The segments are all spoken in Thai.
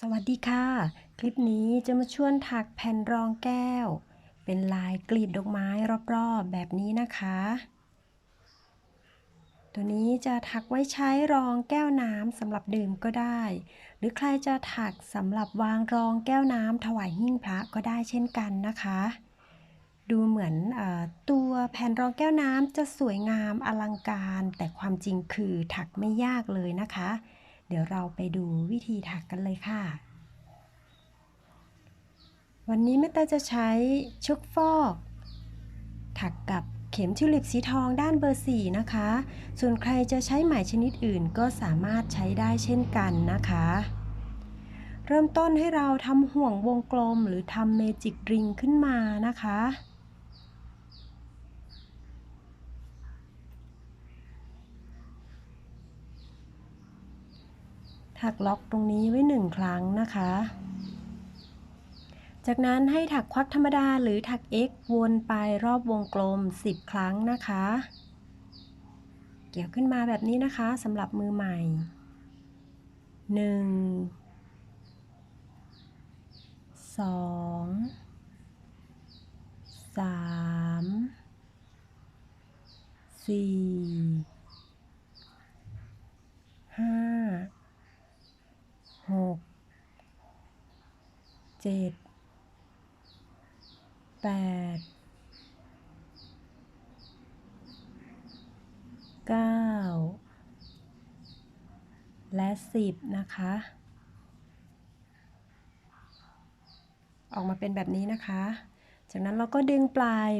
สวัสดีค่ะ คลิปนี้จะมาชวนถักแผ่นรองแก้ว เป็นลายกลีบดอกไม้รอบๆแบบนี้นะคะ ตัวนี้จะถักไว้ใช้รองแก้วน้ำสำหรับดื่มก็ได้ หรือใครจะถักสำหรับวางรองแก้วน้ำถวายหิ้งพระก็ได้เช่นกันนะคะ ดูเหมือนอตัวแผ่นรองแก้วน้ำจะสวยงามอลังการ แต่ความจริงคือถักไม่ยากเลยนะคะ เดี๋ยวเราไปดูวิธีถักกันเลยค่ะ วันนี้แม่เต้จะใช้ชุกฟอก ถักกับเข็มทิวลิปสีทองด้านเบอร์ 4 นะคะ ส่วนใครจะใช้ไหมชนิดอื่นก็สามารถใช้ได้เช่นกันนะคะ เริ่มต้นให้เราทำห่วงวงกลมหรือทำเมจิกริงขึ้นมานะคะ ถักล็อกตรงนี้ไว้หนึ่งครั้งนะคะ จากนั้นให้ถักควักธรรมดาหรือถัก X วนไปรอบวงกลม 10 ครั้งนะคะ เกี่ยวขึ้นมาแบบนี้นะคะสำหรับมือใหม่ 1 2 3 4 5 6 7แปดเก้าและสิบนะคะ ออกมาเป็นแบบนี้นะคะ จากนั้นเราก็ดึงปลาย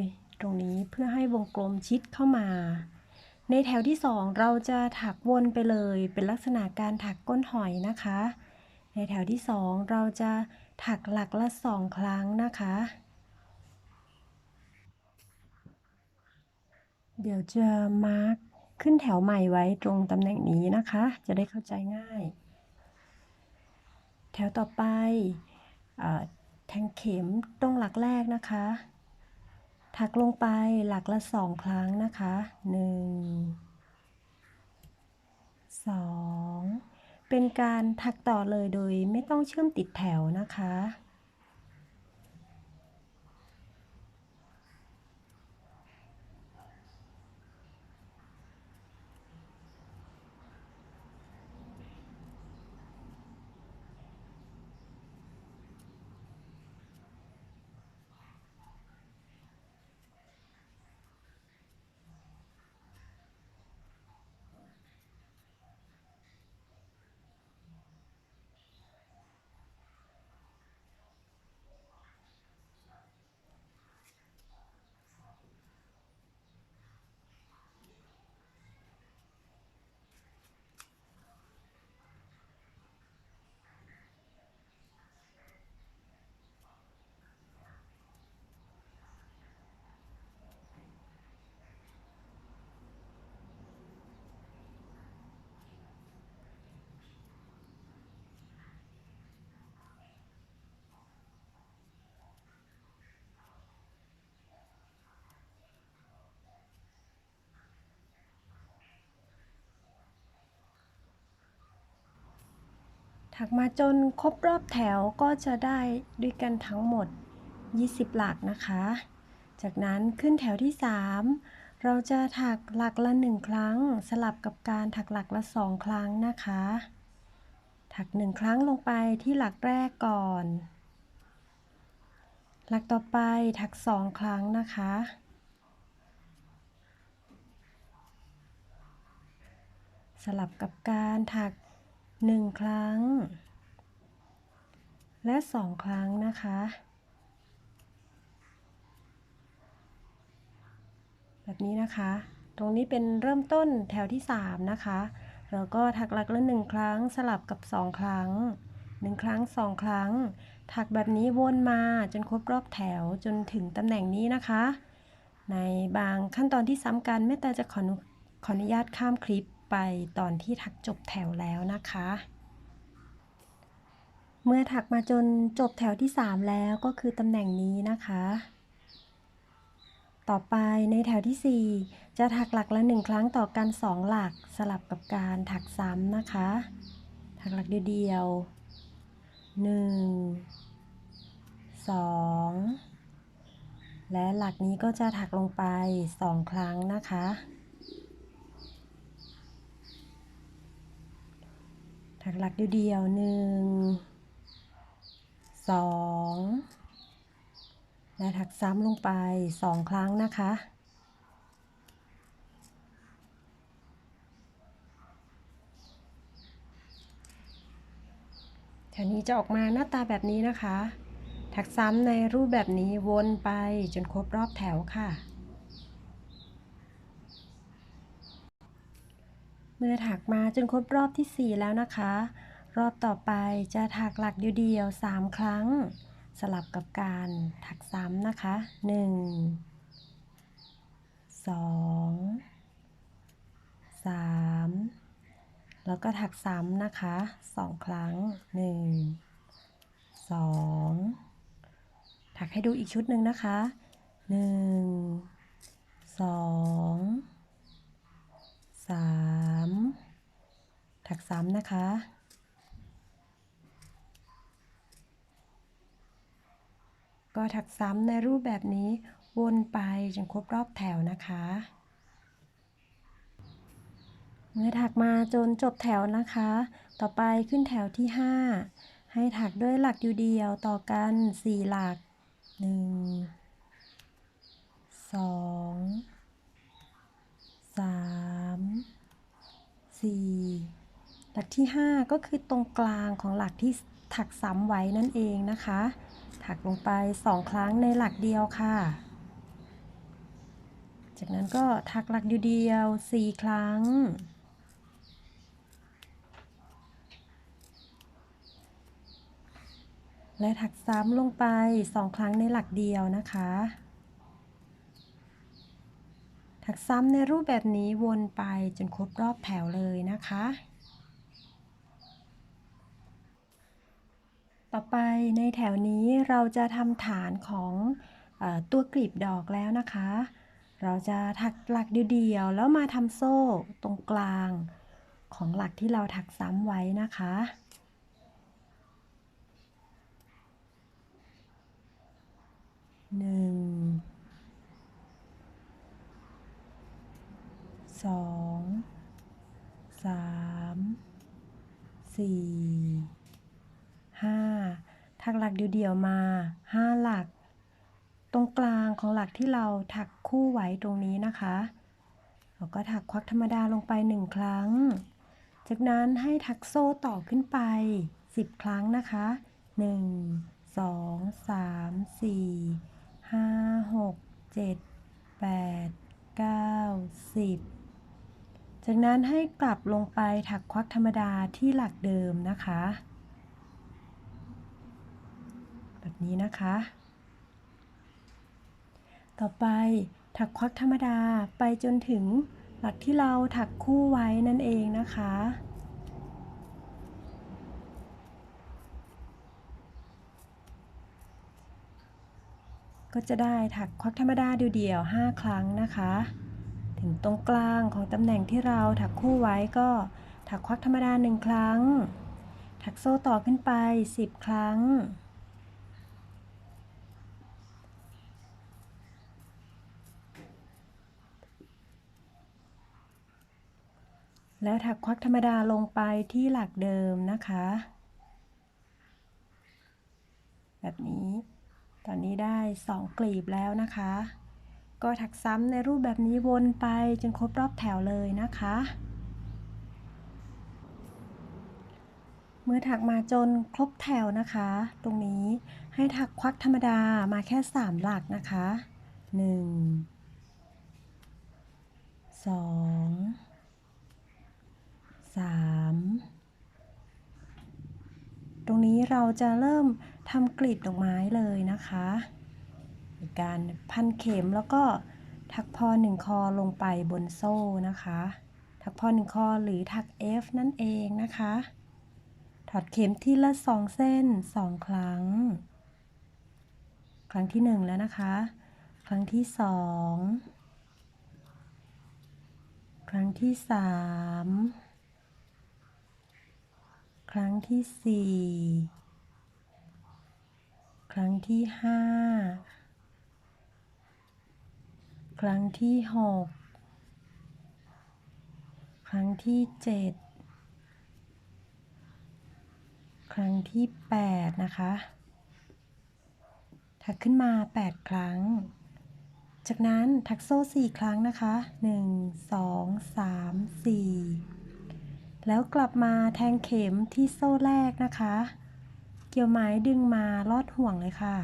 ตรงนี้เพื่อให้วงกลมชิดเข้ามาในแถวที่สองเราจะถักวนไปเลยเป็นลักษณะการถักก้นหอยนะคะ ในแถวที่สองเราจะถักหลักละสองครั้งนะคะ เดี๋ยวจะมาร์คขึ้นแถวใหม่ไว้ตรงตำแหน่งนี้นะคะ จะได้เข้าใจง่าย แถวต่อไปแทงเข็มตรงหลักแรกนะคะ ถักลงไปหลักละสองครั้งนะคะหนึ่งสอง เป็นการถักต่อเลยโดยไม่ต้องเชื่อมติดแถวนะคะ ถักมาจนครบรอบแถวก็จะได้ด้วยกันทั้งหมด 20 หลักนะคะ จากนั้นขึ้นแถวที่ 3 เราจะถักหลักละ 1 ครั้ง สลับกับการถักหลักละ 2 ครั้งนะคะ ถัก 1 ครั้งลงไปที่หลักแรกก่อน หลักต่อไปถัก 2 ครั้งนะคะสลับกับการถัก หนึ่งครั้ง และสองครั้งนะคะ แบบนี้นะคะ ตรงนี้เป็นเริ่มต้นแถวที่3นะคะแล้วก็ถักหลักละ1ครั้งสลับกับ2ครั้ง1ครั้ง2ครั้ง ถักแบบนี้วนมาจนครบรอบแถวจนถึงตำแหน่งนี้นะคะ ในบางขั้นตอนที่ซ้ำกันแม่แต่จะขอขออนุญาตข้ามคลิป ไปตอนที่ถักจบแถวแล้วนะคะ เมื่อถักมาจนจบแถวที่ 3 แล้วก็คือตำแหน่งนี้นะคะ ต่อไปในแถวที่ 4 จะถักหลักละ 1 ครั้งต่อกัน 2 หลักสลับกับการถักซ้ำนะคะ ถักหลักเดียวหนึ่งสองและหลักนี้ก็จะถักลงไปสองครั้งนะคะ ถักหลักเดียวๆหนึ่งสองและถักซ้ำลงไปสองครั้งนะคะ แถวนี้จะออกมาหน้าตาแบบนี้นะคะ ถักซ้ำในรูปแบบนี้วนไปจนครบรอบแถวค่ะ มื่อถักมาจนครบรอบที่ 4 แล้วนะคะ รอบต่อไปจะถักหลักเดียวๆ3 ครั้ง สลับกับการถักซ้ำนะคะ 1 2 3 แล้วก็ถักซ้ำนะคะ 2 ครั้ง 1 2 ถักให้ดูอีกชุดหนึ่งนะคะ 1 2 3 ถักซ้ำนะคะ ก็ถักซ้ำในรูปแบบนี้วนไปจนครบรอบแถวนะคะ เมื่อถักมาจนจบแถวนะคะ ต่อไปขึ้นแถวที่ 5 ให้ถักด้วยหลักเดียวต่อกัน 4 หลัก 1 2 3 4 หลักที่ 5 ก็คือตรงกลางของหลักที่ถักซ้ำไว้นั่นเองนะคะ ถักลงไป 2 ครั้งในหลักเดียวค่ะ จากนั้นก็ถักหลักเดียว 4 ครั้ง และถักซ้ำลงไป 2 ครั้งในหลักเดียวนะคะ ถักซ้ำในรูปแบบนี้วนไปจนครบรอบแถวเลยนะคะ ต่อไปในแถวนี้เราจะทำฐานของอตัวกลีบดอกแล้วนะคะ เราจะถักหลักเดียวๆแล้วมาทำโซ่ตรงกลางของหลักที่เราถักซ้ำไว้นะคะหนึ่งสองสามสี่ เดียวๆมาห้าหลัก ตรงกลางของหลักที่เราถักคู่ไว้ตรงนี้นะคะเราก็ถักควักธรรมดาลงไปหนึ่งครั้ง จากนั้นให้ถักโซ่ต่อขึ้นไป 10 ครั้งนะคะ 1 2 3 4 5 6 7 8 9 10 จากนั้นให้กลับลงไปถักควักธรรมดาที่หลักเดิมนะคะ แบบนี้นะคะ ต่อไปถักควักธรรมดาไปจนถึงหลักที่เราถักคู่ไว้นั่นเองนะคะ ก็จะได้ถักควักธรรมดาเดียวๆ5 ครั้งนะคะ ถึงตรงกลางของตำแหน่งที่เราถักคู่ไว้ก็ถักควักธรรมดาหนึ่งครั้ง ถักโซ่ต่อขึ้นไป 10 ครั้ง แล้วถักควักธรรมดาลงไปที่หลักเดิมนะคะ แบบนี้ ตอนนี้ได้2กลีบแล้วนะคะ ก็ถักซ้ำในรูปแบบนี้วนไปจนครบรอบแถวเลยนะคะ เมื่อถักมาจนครบแถวนะคะ ตรงนี้ให้ถักควักธรรมดามาแค่3หลักนะคะ1 2 3 ตรงนี้เราจะเริ่มทำกลีบดอกไม้เลยนะคะมีการพันเข็มแล้วก็ถักพอหนึ่งคอลงไปบนโซ่นะคะ ถักพอหนึ่งคอหรือถัก F นั่นเองนะคะ ถอดเข็มทีละสองเส้นสองครั้ง ครั้งที่หนึ่งแล้วนะคะ ครั้งที่สองครั้งที่สาม ครั้งที่สี่ครั้งที่ห้าครั้งที่หกครั้งที่เจ็ดครั้งที่แปดนะคะถักขึ้นมา 8 ครั้ง จากนั้นถักโซ่ 4 ครั้งนะคะ 1 2 3 4 แล้วกลับมาแทงเข็มที่โซ่แรกนะคะ เกี่ยวไม้ดึงมาลอดห่วงเลยค่ะ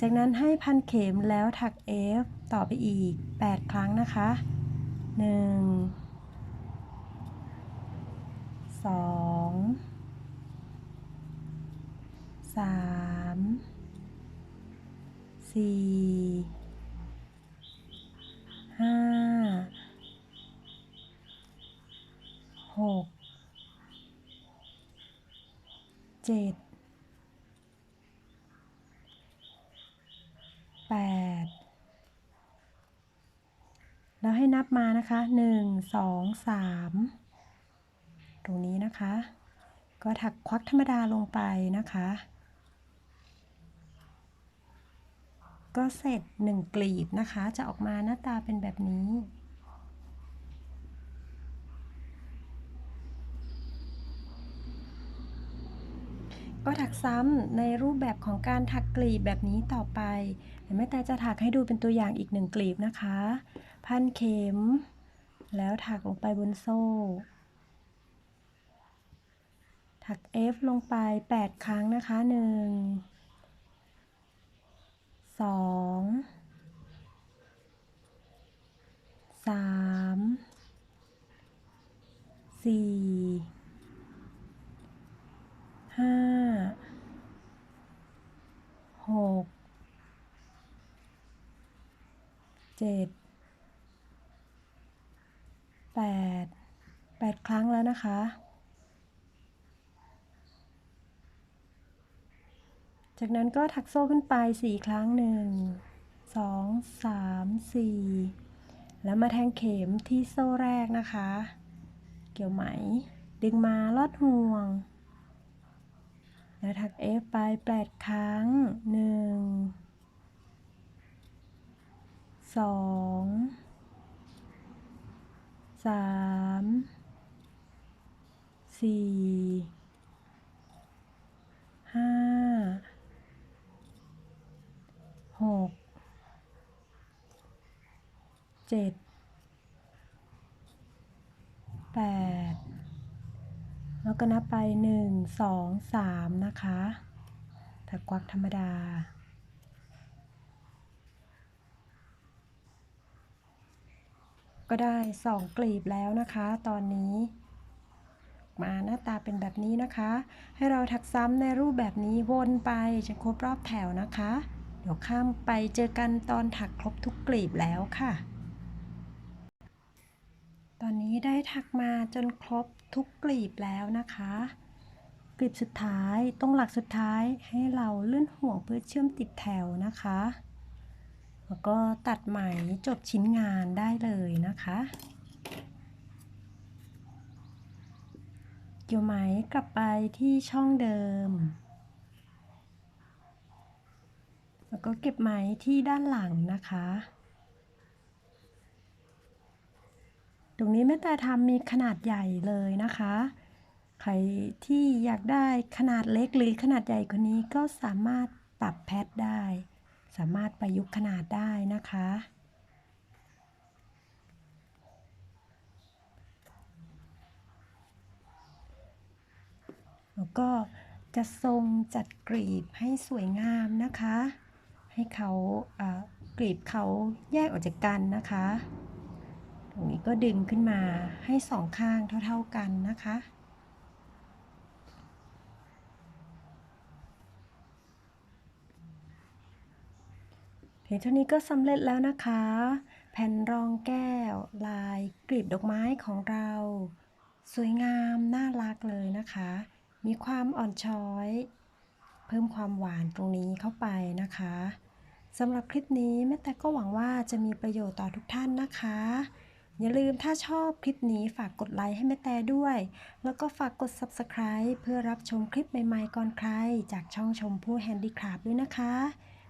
จากนั้นให้พันเข็มแล้วถักเอฟต่อไปอีก 8 ครั้งนะคะ 1 2 3 4 5 เจ็ดแปดแล้วให้นับมานะคะหนึ่งสองสามตรงนี้นะคะ ก็ถักควักธรรมดาลงไปนะคะ ก็เสร็จหนึ่งกลีบนะคะ จะออกมาหน้าตาเป็นแบบนี้ ก็ถักซ้ำในรูปแบบของการถักกลีบแบบนี้ต่อไปเดี๋ยวแม่แต่จะถักให้ดูเป็นตัวอย่างอีกหนึ่งกลีบนะคะ พันเข็ม แล้วถักลงไปบนโซ่ ถัก F ลงไป 8 ครั้งนะคะ 1 2 3 4 5 6 7 8 8ครั้งแล้วนะคะ จากนั้นก็ถักโซ่ขึ้นไป4ครั้ง1 2 3 4แล้วมาแทงเข็มที่โซ่แรกนะคะ เกี่ยวไหม ดึงมาลอดห่วง แล้วถัก F ไป8ครั้ง 1 2 3 4ห้าหกเจ็ดแปดแล้วก็นับไปหนึ่งสองสามนะคะถักกวักธรรมดา ก็ได้สองกลีบแล้วนะคะ ตอนนี้ มาหน้าตาเป็นแบบนี้นะคะ ให้เราถักซ้ำในรูปแบบนี้วนไปจนครบรอบแถวนะคะ เดี๋ยวข้ามไปเจอกันตอนถักครบทุกกลีบแล้วค่ะ ตอนนี้ได้ถักมาจนครบทุกกลีบแล้วนะคะกลีบสุดท้ายตรงหลักสุดท้ายให้เราเลื่อนห่วงเพื่อเชื่อมติดแถวนะคะ แล้วก็ตัดไหมจบชิ้นงานได้เลยนะคะเกี่ยวไหมกลับไปที่ช่องเดิม แล้วก็เก็บไหมที่ด้านหลังนะคะ ตรงนี้แม่แต่ทำมีขนาดใหญ่เลยนะคะ ใครที่อยากได้ขนาดเล็กหรือขนาดใหญ่กว่านี้ก็สามารถปรับแพทได้ สามารถประยุกต์ขนาดได้นะคะ แล้วก็จะทรงจัดกรีบให้สวยงามนะคะ ให้เขาอ่ากรีบเขาแยกออกจากกันนะคะ ตรงนี้ก็ดึงขึ้นมาให้สองข้างเท่า ๆกันนะคะ เพียงเท่านี้ก็สำเร็จแล้วนะคะ แผ่นรองแก้ว ลายกลีบดอกไม้ของเรา สวยงามน่ารักเลยนะคะ มีความอ่อนช้อย เพิ่มความหวานตรงนี้เข้าไปนะคะสำหรับคลิปนี้แม่แต่ก็หวังว่าจะมีประโยชน์ต่อทุกท่านนะคะ อย่าลืมถ้าชอบคลิปนี้ฝากกดไลค์ให้แม่แต่ด้วย แล้วก็ฝากกด Subscribe เพื่อรับชมคลิปใหม่ๆก่อนใคร จากช่องชมผู้แฮนดิคราฟด้วยนะคะ